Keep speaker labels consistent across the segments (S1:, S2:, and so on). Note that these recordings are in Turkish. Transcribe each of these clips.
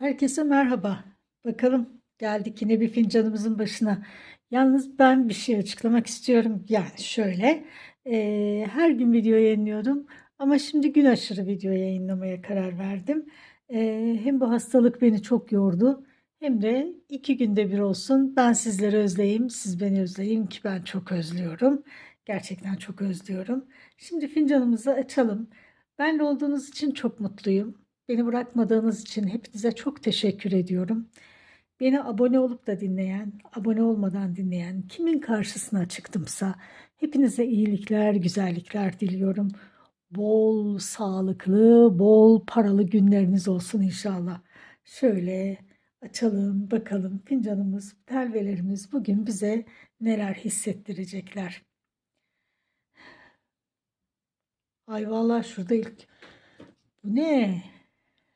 S1: Herkese merhaba. Bakalım geldik yine bir fincanımızın başına. Yalnız ben bir şey açıklamak istiyorum. Yani şöyle, eee, her gün video yayınlıyordum ama şimdi gün aşırı video yayınlamaya karar verdim. Eee, hem bu hastalık beni çok yordu hem de iki günde bir olsun ben sizleri özleyeyim, siz beni özleyin ki ben çok özlüyorum. Gerçekten çok özlüyorum. Şimdi fincanımızı açalım. Benle olduğunuz için çok mutluyum. Beni bırakmadığınız için hepinize çok teşekkür ediyorum. Beni abone olup da dinleyen, abone olmadan dinleyen, kimin karşısına çıktımsa hepinize iyilikler, güzellikler diliyorum. Bol sağlıklı, bol paralı günleriniz olsun inşallah. Şöyle açalım bakalım fincanımız, telvelerimiz bugün bize neler hissettirecekler. Ay vallahi şurada ilk bu ne?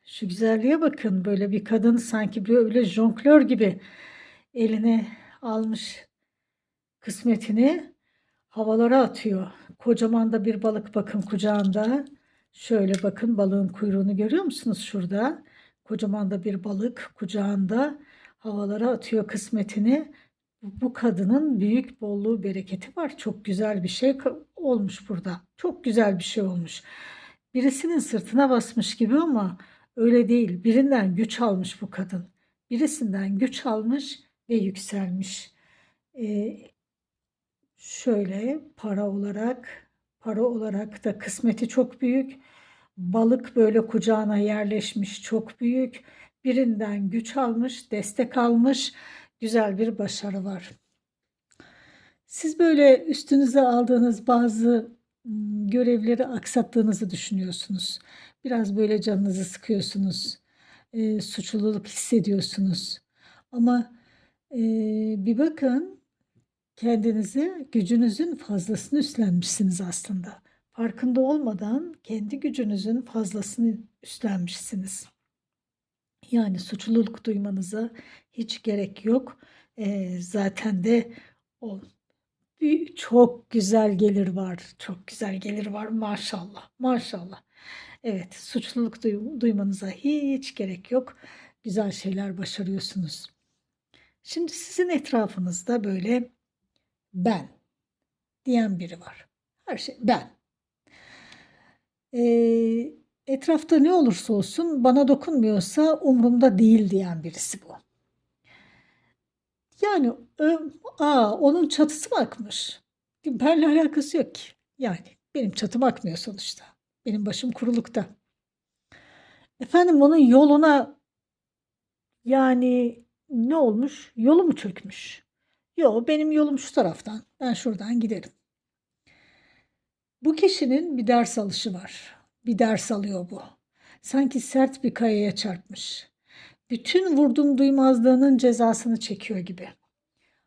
S1: Şu güzelliğe bakın. Böyle bir kadın sanki böyle jonglör gibi eline almış kısmetini havalara atıyor. Kocaman da bir balık bakın kucağında. Şöyle bakın balığın kuyruğunu görüyor musunuz şurada? Kocaman da bir balık kucağında havalara atıyor kısmetini. Bu kadının büyük bolluğu, bereketi var. Çok güzel bir şey olmuş burada. Çok güzel bir şey olmuş. Birisinin sırtına basmış gibi ama öyle değil. Birinden güç almış bu kadın. Birisinden güç almış ve yükselmiş. Ee, şöyle para olarak, para olarak da kısmeti çok büyük. Balık böyle kucağına yerleşmiş çok büyük. Birinden güç almış, destek almış. Güzel bir başarı var. Siz böyle üstünüze aldığınız bazı görevleri aksattığınızı düşünüyorsunuz. Biraz böyle canınızı sıkıyorsunuz. E, suçluluk hissediyorsunuz. Ama e, bir bakın kendinizi gücünüzün fazlasını üstlenmişsiniz aslında. Farkında olmadan kendi gücünüzün fazlasını üstlenmişsiniz. Yani suçluluk duymanıza hiç gerek yok. E, zaten de o bir, çok güzel gelir var. Çok güzel gelir var maşallah. Maşallah. Evet, suçluluk duy- duymanıza hiç gerek yok. Güzel şeyler başarıyorsunuz. Şimdi sizin etrafınızda böyle ben diyen biri var. Her şey ben. Ee, etrafta ne olursa olsun bana dokunmuyorsa umurumda değil diyen birisi bu. Yani aa, onun çatısı mı akmış? Benimle alakası yok ki. Yani benim çatım akmıyor sonuçta. Benim başım kurulukta. Efendim onun yoluna yani ne olmuş? Yolu mu çökmüş? Yok benim yolum şu taraftan. Ben şuradan giderim. Bu kişinin bir ders alışı var. Bir ders alıyor bu. Sanki sert bir kayaya çarpmış. Bütün vurdum duymazlığının cezasını çekiyor gibi.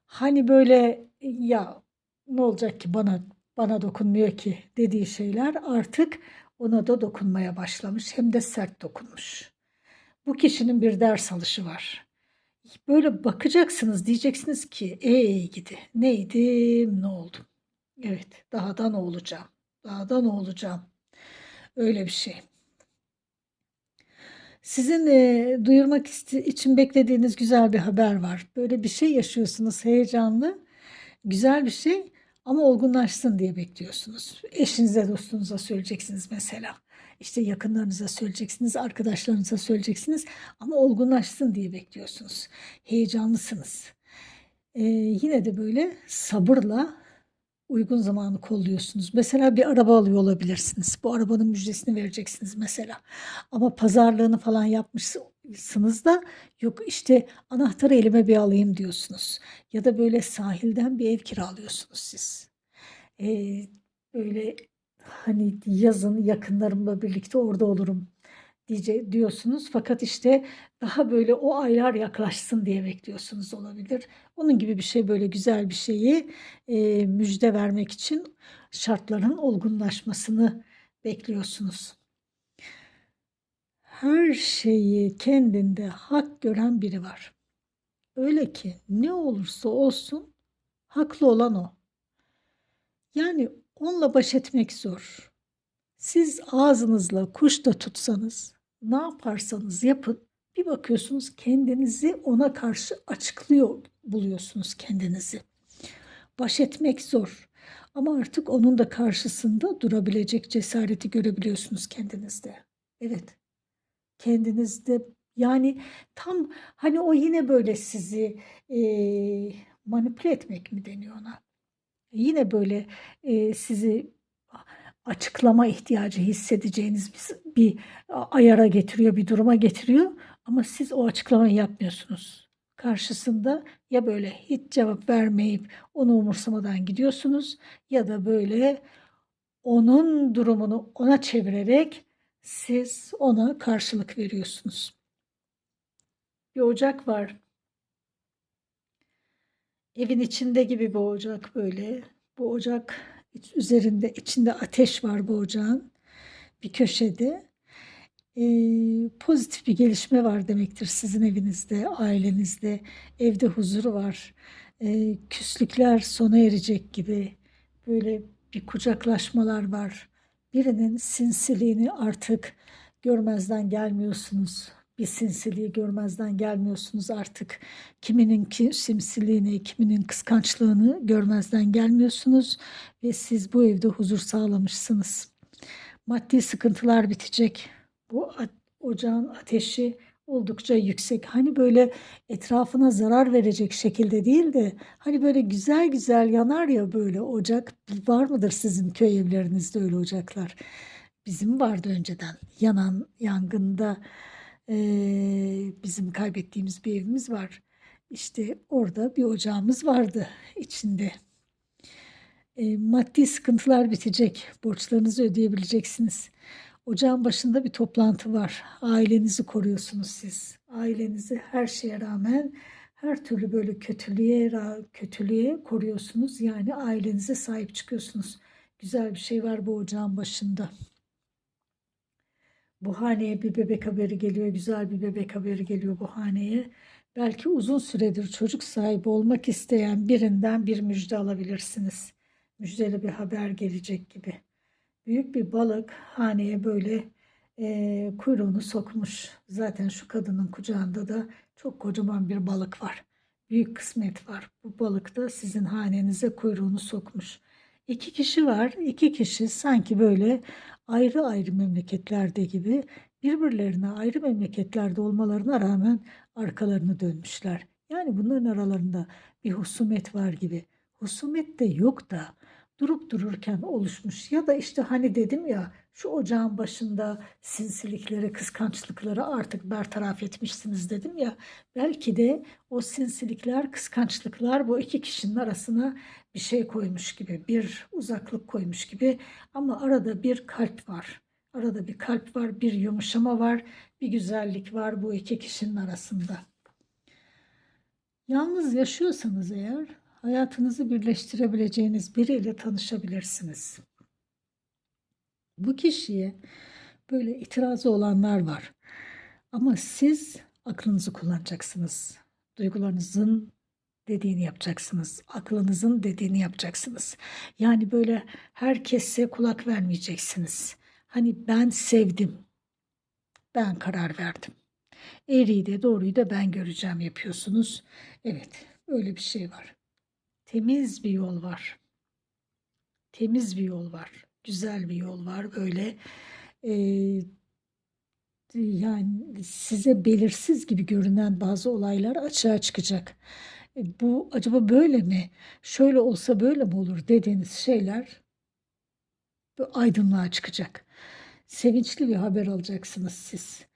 S1: Hani böyle ya ne olacak ki bana bana dokunmuyor ki dediği şeyler artık ona da dokunmaya başlamış hem de sert dokunmuş. Bu kişinin bir ders alışı var. Böyle bakacaksınız diyeceksiniz ki ey gidi neydim ne oldum. Evet daha da ne olacağım daha da ne olacağım. Öyle bir şey. Sizin e, duyurmak için beklediğiniz güzel bir haber var. Böyle bir şey yaşıyorsunuz heyecanlı. Güzel bir şey ama olgunlaşsın diye bekliyorsunuz. Eşinize, dostunuza söyleyeceksiniz mesela. İşte yakınlarınıza söyleyeceksiniz, arkadaşlarınıza söyleyeceksiniz ama olgunlaşsın diye bekliyorsunuz. Heyecanlısınız. Ee, yine de böyle sabırla uygun zamanı kolluyorsunuz. Mesela bir araba alıyor olabilirsiniz. Bu arabanın müjdesini vereceksiniz mesela. Ama pazarlığını falan yapmışsınız da yok işte anahtarı elime bir alayım diyorsunuz. Ya da böyle sahilden bir ev kiralıyorsunuz siz. Ee, böyle hani yazın yakınlarımla birlikte orada olurum diye diyorsunuz. Fakat işte daha böyle o aylar yaklaşsın diye bekliyorsunuz olabilir. Onun gibi bir şey böyle güzel bir şeyi e, müjde vermek için şartların olgunlaşmasını bekliyorsunuz. Her şeyi kendinde hak gören biri var. Öyle ki ne olursa olsun haklı olan o. Yani onunla baş etmek zor. Siz ağzınızla kuş da tutsanız, ne yaparsanız yapın Bir bakıyorsunuz kendinizi ona karşı açıklıyor buluyorsunuz kendinizi. Baş etmek zor. Ama artık onun da karşısında durabilecek cesareti görebiliyorsunuz kendinizde. Evet. Kendinizde yani tam hani o yine böyle sizi eee, manipüle etmek mi deniyor ona? Yine böyle eee, sizi açıklama ihtiyacı hissedeceğiniz bir, bir ayara getiriyor, bir duruma getiriyor. Ama siz o açıklamayı yapmıyorsunuz. Karşısında ya böyle hiç cevap vermeyip onu umursamadan gidiyorsunuz ya da böyle onun durumunu ona çevirerek siz ona karşılık veriyorsunuz. Bir ocak var. Evin içinde gibi bir ocak böyle. Bu ocak üzerinde içinde ateş var bu ocağın bir köşede. Ee, pozitif bir gelişme var demektir sizin evinizde, ailenizde. Evde huzur var. Ee, küslükler sona erecek gibi böyle bir kucaklaşmalar var. Birinin sinsiliğini artık görmezden gelmiyorsunuz. Bir sinsiliği görmezden gelmiyorsunuz artık. Kiminin ki sinsiliğini, kiminin kıskançlığını görmezden gelmiyorsunuz ve siz bu evde huzur sağlamışsınız. Maddi sıkıntılar bitecek. Bu ocağın ateşi oldukça yüksek. Hani böyle etrafına zarar verecek şekilde değil de hani böyle güzel güzel yanar ya böyle ocak. Var mıdır sizin köy evlerinizde öyle ocaklar? Bizim vardı önceden. Yanan yangında bizim kaybettiğimiz bir evimiz var. İşte orada bir ocağımız vardı içinde. Maddi sıkıntılar bitecek. Borçlarınızı ödeyebileceksiniz. Ocağın başında bir toplantı var. Ailenizi koruyorsunuz siz. Ailenizi her şeye rağmen her türlü böyle kötülüğe kötülüğe koruyorsunuz. Yani ailenize sahip çıkıyorsunuz. Güzel bir şey var bu ocağın başında. Bu haneye bir bebek haberi geliyor. Güzel bir bebek haberi geliyor bu haneye. Belki uzun süredir çocuk sahibi olmak isteyen birinden bir müjde alabilirsiniz. Müjdeli bir haber gelecek gibi. Büyük bir balık haneye böyle eee, kuyruğunu sokmuş. Zaten şu kadının kucağında da çok kocaman bir balık var. Büyük kısmet var. Bu balık da sizin hanenize kuyruğunu sokmuş. İki kişi var. İki kişi sanki böyle ayrı ayrı memleketlerde gibi birbirlerine ayrı memleketlerde olmalarına rağmen arkalarını dönmüşler. Yani bunların aralarında bir husumet var gibi. Husumet de yok da durup dururken oluşmuş ya da işte hani dedim ya şu ocağın başında sinsilikleri, kıskançlıkları artık bertaraf etmişsiniz dedim ya belki de o sinsilikler, kıskançlıklar bu iki kişinin arasına bir şey koymuş gibi, bir uzaklık koymuş gibi ama arada bir kalp var. Arada bir kalp var, bir yumuşama var, bir güzellik var bu iki kişinin arasında. Yalnız yaşıyorsanız eğer hayatınızı birleştirebileceğiniz biriyle tanışabilirsiniz. Bu kişiye böyle itirazı olanlar var. Ama siz aklınızı kullanacaksınız. Duygularınızın dediğini yapacaksınız. Aklınızın dediğini yapacaksınız. Yani böyle herkese kulak vermeyeceksiniz. Hani ben sevdim. Ben karar verdim. Eğriyi de doğruyu da ben göreceğim yapıyorsunuz. Evet, öyle bir şey var. Temiz bir yol var. Temiz bir yol var. Güzel bir yol var. Böyle eee, yani size belirsiz gibi görünen bazı olaylar açığa çıkacak. E, bu acaba böyle mi? Şöyle olsa böyle mi olur dediğiniz şeyler aydınlığa çıkacak. Sevinçli bir haber alacaksınız siz.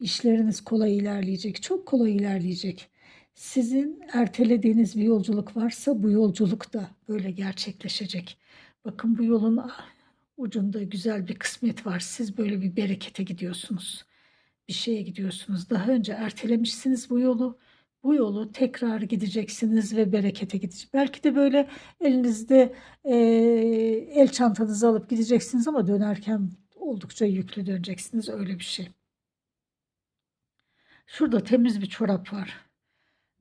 S1: İşleriniz kolay ilerleyecek, çok kolay ilerleyecek. Sizin ertelediğiniz bir yolculuk varsa bu yolculuk da böyle gerçekleşecek. Bakın bu yolun ucunda güzel bir kısmet var. Siz böyle bir berekete gidiyorsunuz. Bir şeye gidiyorsunuz. Daha önce ertelemişsiniz bu yolu. Bu yolu tekrar gideceksiniz ve berekete gidecek. Belki de böyle elinizde eee, el çantanızı alıp gideceksiniz ama dönerken oldukça yüklü döneceksiniz. Öyle bir şey. Şurada temiz bir çorap var.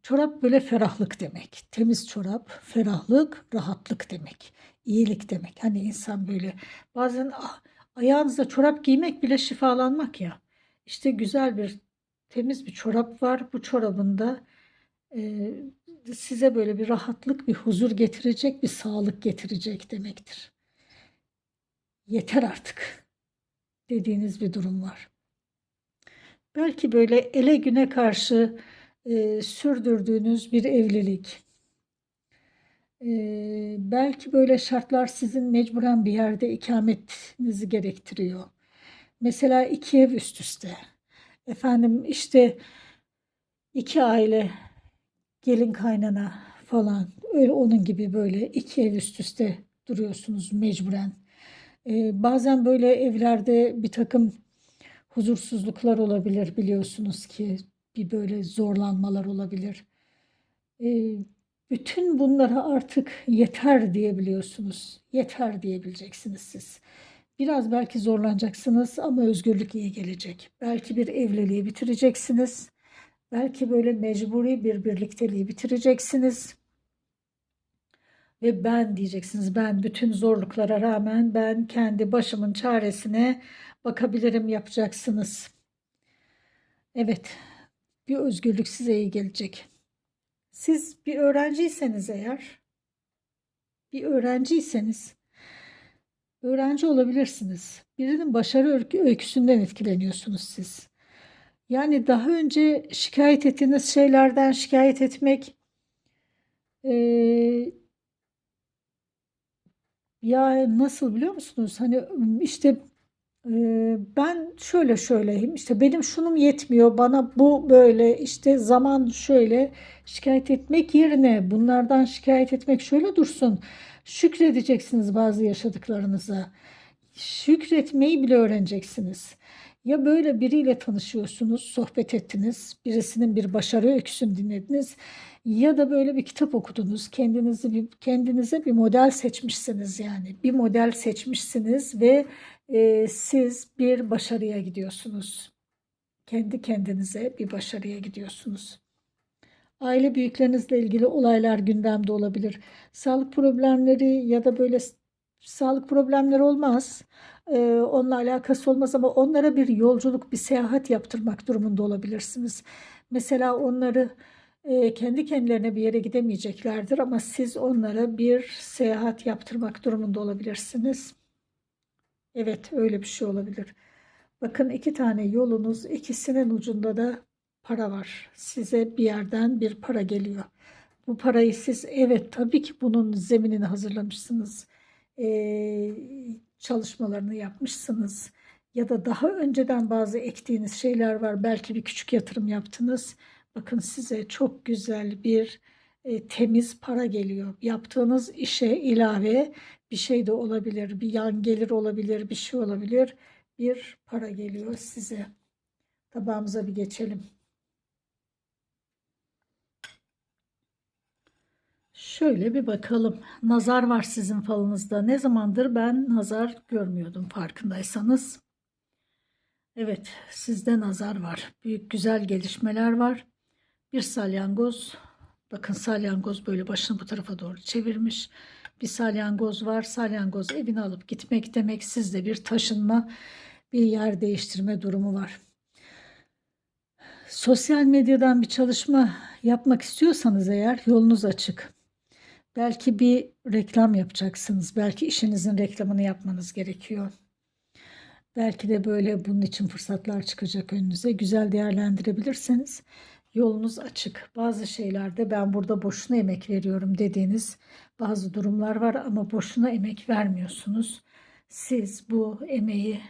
S1: Çorap böyle ferahlık demek. Temiz çorap, ferahlık, rahatlık demek. İyilik demek. Hani insan böyle bazen ah, ayağınıza çorap giymek bile şifalanmak ya. İşte güzel bir temiz bir çorap var. Bu çorabın da e, size böyle bir rahatlık, bir huzur getirecek, bir sağlık getirecek demektir. Yeter artık dediğiniz bir durum var. Belki böyle ele güne karşı e, sürdürdüğünüz bir evlilik. E, belki böyle şartlar sizin mecburen bir yerde ikametinizi gerektiriyor. Mesela iki ev üst üste. Efendim işte iki aile gelin kaynana falan öyle onun gibi böyle iki ev üst üste duruyorsunuz mecburen. Ee, bazen böyle evlerde bir takım huzursuzluklar olabilir biliyorsunuz ki bir böyle zorlanmalar olabilir. Ee, bütün bunlara artık yeter diyebiliyorsunuz. Yeter diyebileceksiniz siz. Biraz belki zorlanacaksınız ama özgürlük iyi gelecek. Belki bir evliliği bitireceksiniz. Belki böyle mecburi bir birlikteliği bitireceksiniz. Ve ben diyeceksiniz. Ben bütün zorluklara rağmen ben kendi başımın çaresine bakabilirim yapacaksınız. Evet. Bir özgürlük size iyi gelecek. Siz bir öğrenciyseniz eğer bir öğrenciyseniz öğrenci olabilirsiniz. Birinin başarı öykü- öyküsünden etkileniyorsunuz siz. Yani daha önce şikayet ettiğiniz şeylerden şikayet etmek eee, ya nasıl biliyor musunuz? Hani işte ben şöyle şöyleyim işte benim şunum yetmiyor bana bu böyle işte zaman şöyle şikayet etmek yerine bunlardan şikayet etmek şöyle dursun. Şükredeceksiniz bazı yaşadıklarınıza. Şükretmeyi bile öğreneceksiniz. Ya böyle biriyle tanışıyorsunuz, sohbet ettiniz, birisinin bir başarı öyküsünü dinlediniz ya da böyle bir kitap okudunuz, kendinizi bir, kendinize bir model seçmişsiniz yani. Bir model seçmişsiniz ve e, siz bir başarıya gidiyorsunuz. Kendi kendinize bir başarıya gidiyorsunuz. Aile büyüklerinizle ilgili olaylar gündemde olabilir. Sağlık problemleri ya da böyle sağlık problemleri olmaz. Ee, onunla alakası olmaz ama onlara bir yolculuk, bir seyahat yaptırmak durumunda olabilirsiniz. Mesela onları e, kendi kendilerine bir yere gidemeyeceklerdir ama siz onlara bir seyahat yaptırmak durumunda olabilirsiniz. Evet, öyle bir şey olabilir. Bakın iki tane yolunuz, ikisinin ucunda da para var. Size bir yerden bir para geliyor. Bu parayı siz evet tabii ki bunun zeminini hazırlamışsınız. Ee, çalışmalarını yapmışsınız. Ya da daha önceden bazı ektiğiniz şeyler var. Belki bir küçük yatırım yaptınız. Bakın size çok güzel bir e, temiz para geliyor. Yaptığınız işe ilave bir şey de olabilir. Bir yan gelir olabilir, bir şey olabilir. Bir para geliyor size. Tabağımıza bir geçelim. Şöyle bir bakalım. Nazar var sizin falınızda. Ne zamandır ben nazar görmüyordum farkındaysanız. Evet, sizde nazar var. Büyük güzel gelişmeler var. Bir salyangoz. Bakın salyangoz böyle başını bu tarafa doğru çevirmiş. Bir salyangoz var. Salyangoz evini alıp gitmek demek. Sizde bir taşınma, bir yer değiştirme durumu var. Sosyal medyadan bir çalışma yapmak istiyorsanız eğer yolunuz açık. Belki bir reklam yapacaksınız. Belki işinizin reklamını yapmanız gerekiyor. Belki de böyle bunun için fırsatlar çıkacak önünüze. Güzel değerlendirebilirseniz yolunuz açık. Bazı şeylerde ben burada boşuna emek veriyorum dediğiniz bazı durumlar var ama boşuna emek vermiyorsunuz. Siz bu emeği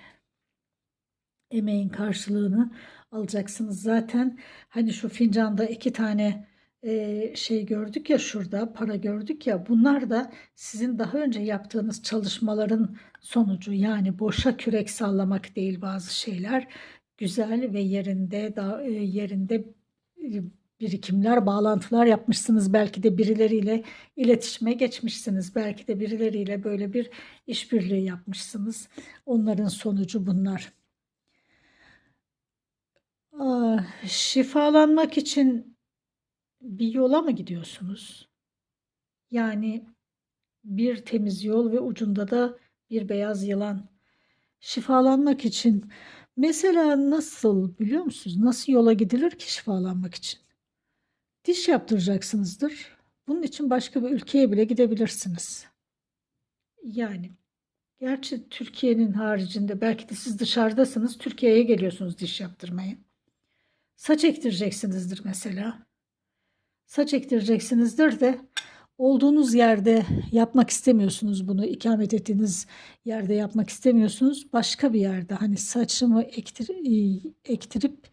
S1: emeğin karşılığını alacaksınız. Zaten hani şu fincanda iki tane e, şey gördük ya şurada para gördük ya bunlar da sizin daha önce yaptığınız çalışmaların sonucu yani boşa kürek sallamak değil bazı şeyler güzel ve yerinde da e, yerinde birikimler, bağlantılar yapmışsınız. Belki de birileriyle iletişime geçmişsiniz. Belki de birileriyle böyle bir işbirliği yapmışsınız. Onların sonucu bunlar. Aa, şifalanmak için bir yola mı gidiyorsunuz? Yani bir temiz yol ve ucunda da bir beyaz yılan. Şifalanmak için Mesela nasıl biliyor musunuz? Nasıl yola gidilir ki şifalanmak için? Diş yaptıracaksınızdır. Bunun için başka bir ülkeye bile gidebilirsiniz. Yani gerçi Türkiye'nin haricinde belki de siz dışarıdasınız. Türkiye'ye geliyorsunuz diş yaptırmaya. Saç ektireceksinizdir mesela. Saç ektireceksinizdir de olduğunuz yerde yapmak istemiyorsunuz bunu. ikamet ettiğiniz yerde yapmak istemiyorsunuz. Başka bir yerde hani saçımı ektir, e, ektirip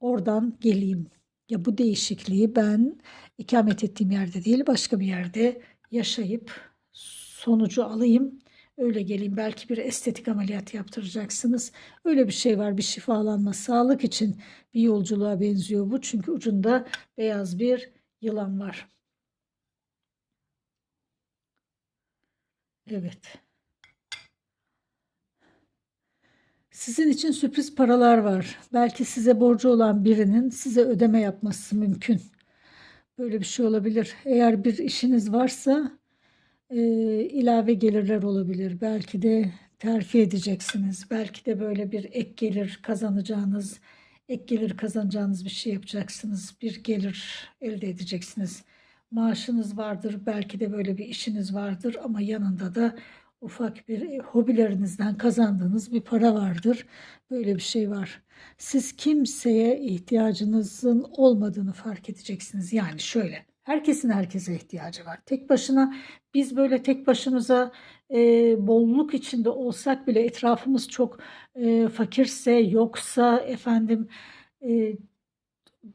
S1: oradan geleyim. Ya bu değişikliği ben ikamet ettiğim yerde değil başka bir yerde yaşayıp sonucu alayım. Öyle geleyim. Belki bir estetik ameliyat yaptıracaksınız. Öyle bir şey var. Bir şifalanma. Sağlık için bir yolculuğa benziyor bu. Çünkü ucunda beyaz bir yılan var. Evet. Sizin için sürpriz paralar var. Belki size borcu olan birinin size ödeme yapması mümkün. Böyle bir şey olabilir. Eğer bir işiniz varsa e, ilave gelirler olabilir. Belki de terfi edeceksiniz. Belki de böyle bir ek gelir kazanacağınız, ek gelir kazanacağınız bir şey yapacaksınız. Bir gelir elde edeceksiniz. Maaşınız vardır. Belki de böyle bir işiniz vardır ama yanında da ufak bir e, hobilerinizden kazandığınız bir para vardır. Böyle bir şey var. Siz kimseye ihtiyacınızın olmadığını fark edeceksiniz. Yani şöyle, herkesin herkese ihtiyacı var. Tek başına biz böyle tek başımıza e, bolluk içinde olsak bile etrafımız çok e, fakirse, yoksa efendim e,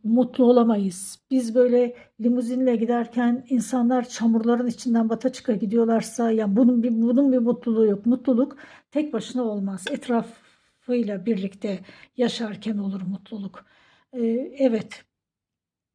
S1: mutlu olamayız. Biz böyle limuzinle giderken insanlar çamurların içinden bata çıka gidiyorlarsa ya bunun bir bunun bir mutluluğu yok. Mutluluk tek başına olmaz. Etrafıyla birlikte yaşarken olur mutluluk. Ee, evet.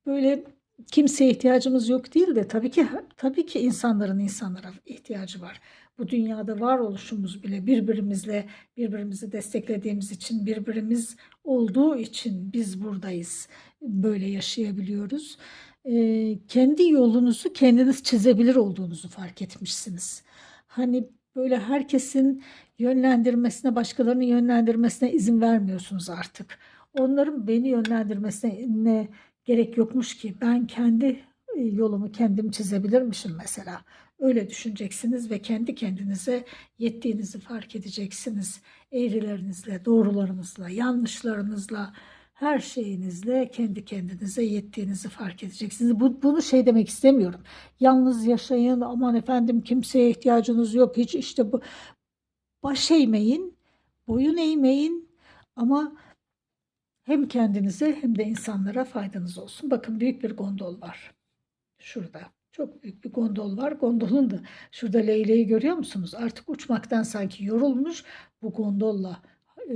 S1: Böyle kimseye ihtiyacımız yok değil de tabii ki tabii ki insanların insanlara ihtiyacı var. Bu dünyada varoluşumuz bile birbirimizle birbirimizi desteklediğimiz için birbirimiz olduğu için biz buradayız. Böyle yaşayabiliyoruz. Ee, kendi yolunuzu kendiniz çizebilir olduğunuzu fark etmişsiniz. Hani böyle herkesin yönlendirmesine, başkalarının yönlendirmesine izin vermiyorsunuz artık. Onların beni yönlendirmesine gerek yokmuş ki ben kendi e, yolumu kendim çizebilirmişim mesela. Öyle düşüneceksiniz ve kendi kendinize yettiğinizi fark edeceksiniz. Eğrilerinizle, doğrularınızla, yanlışlarınızla, her şeyinizle kendi kendinize yettiğinizi fark edeceksiniz. Bu, bunu şey demek istemiyorum. Yalnız yaşayın, aman efendim kimseye ihtiyacınız yok. Hiç işte bu baş eğmeyin, boyun eğmeyin ama hem kendinize hem de insanlara faydanız olsun. Bakın büyük bir gondol var. Şurada. Çok büyük bir gondol var. Gondolun da şurada leyleği görüyor musunuz? Artık uçmaktan sanki yorulmuş bu gondolla e,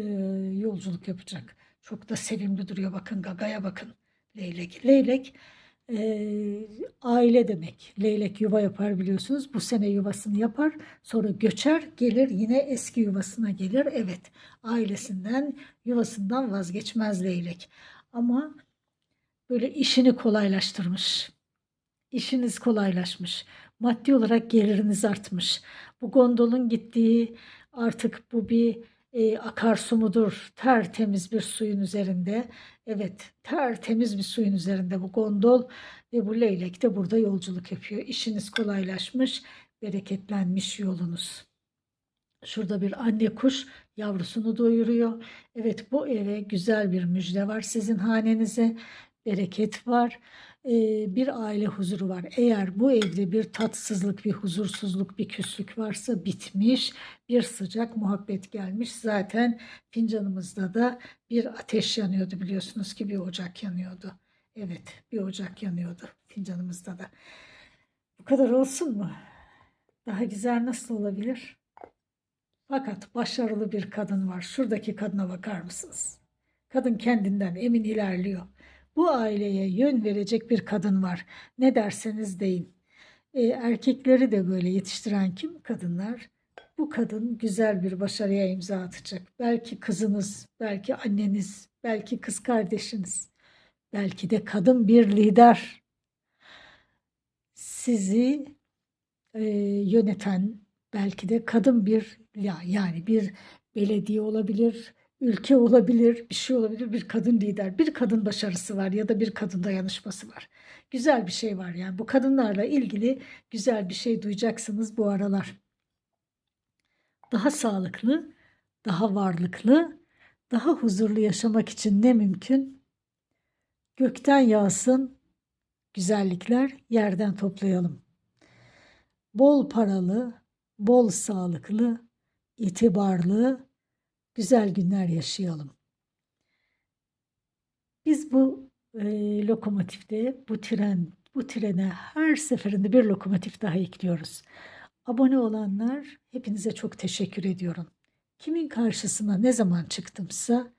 S1: yolculuk yapacak. Çok da sevimli duruyor. Bakın gagaya bakın. Leylek. Leylek e, aile demek. Leylek yuva yapar biliyorsunuz. Bu sene yuvasını yapar. Sonra göçer gelir yine eski yuvasına gelir. Evet ailesinden yuvasından vazgeçmez leylek. Ama böyle işini kolaylaştırmış. İşiniz kolaylaşmış. Maddi olarak geliriniz artmış. Bu gondolun gittiği artık bu bir e, akarsu mudur? Tertemiz bir suyun üzerinde. Evet, tertemiz bir suyun üzerinde bu gondol ve bu leylek de burada yolculuk yapıyor. İşiniz kolaylaşmış, bereketlenmiş yolunuz. Şurada bir anne kuş yavrusunu doyuruyor. Evet bu eve güzel bir müjde var. Sizin hanenize bereket var bir aile huzuru var. Eğer bu evde bir tatsızlık, bir huzursuzluk, bir küslük varsa bitmiş, bir sıcak muhabbet gelmiş. Zaten fincanımızda da bir ateş yanıyordu biliyorsunuz ki bir ocak yanıyordu. Evet bir ocak yanıyordu fincanımızda da. Bu kadar olsun mu? Daha güzel nasıl olabilir? Fakat başarılı bir kadın var. Şuradaki kadına bakar mısınız? Kadın kendinden emin ilerliyor. Bu aileye yön verecek bir kadın var. Ne derseniz deyin. E, erkekleri de böyle yetiştiren kim? Kadınlar. Bu kadın güzel bir başarıya imza atacak. Belki kızınız, belki anneniz, belki kız kardeşiniz. Belki de kadın bir lider. Sizi e, yöneten belki de kadın bir ya yani bir belediye olabilir, ülke olabilir, bir şey olabilir, bir kadın lider, bir kadın başarısı var ya da bir kadın dayanışması var. Güzel bir şey var yani. Bu kadınlarla ilgili güzel bir şey duyacaksınız bu aralar. Daha sağlıklı, daha varlıklı, daha huzurlu yaşamak için ne mümkün? Gökten yağsın güzellikler, yerden toplayalım. Bol paralı, bol sağlıklı, itibarlı, güzel günler yaşayalım. Biz bu e, lokomotifte, bu tren, bu trene her seferinde bir lokomotif daha ekliyoruz. Abone olanlar hepinize çok teşekkür ediyorum. Kimin karşısına ne zaman çıktımsa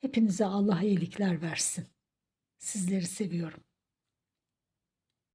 S1: hepinize Allah iyilikler versin. Sizleri seviyorum.